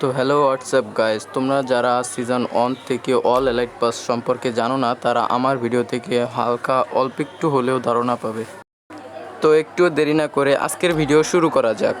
তো hello WhatsApp guys তোমরা যারা সিজন ওয়ান থেকে অল এলাইট পাস সম্পর্কে জানো না, তারা আমার ভিডিও থেকে হালকা অল্প একটু হলেও ধারণা পাবে। তো একটু দেরি না করে আজকের ভিডিও শুরু করা যাক।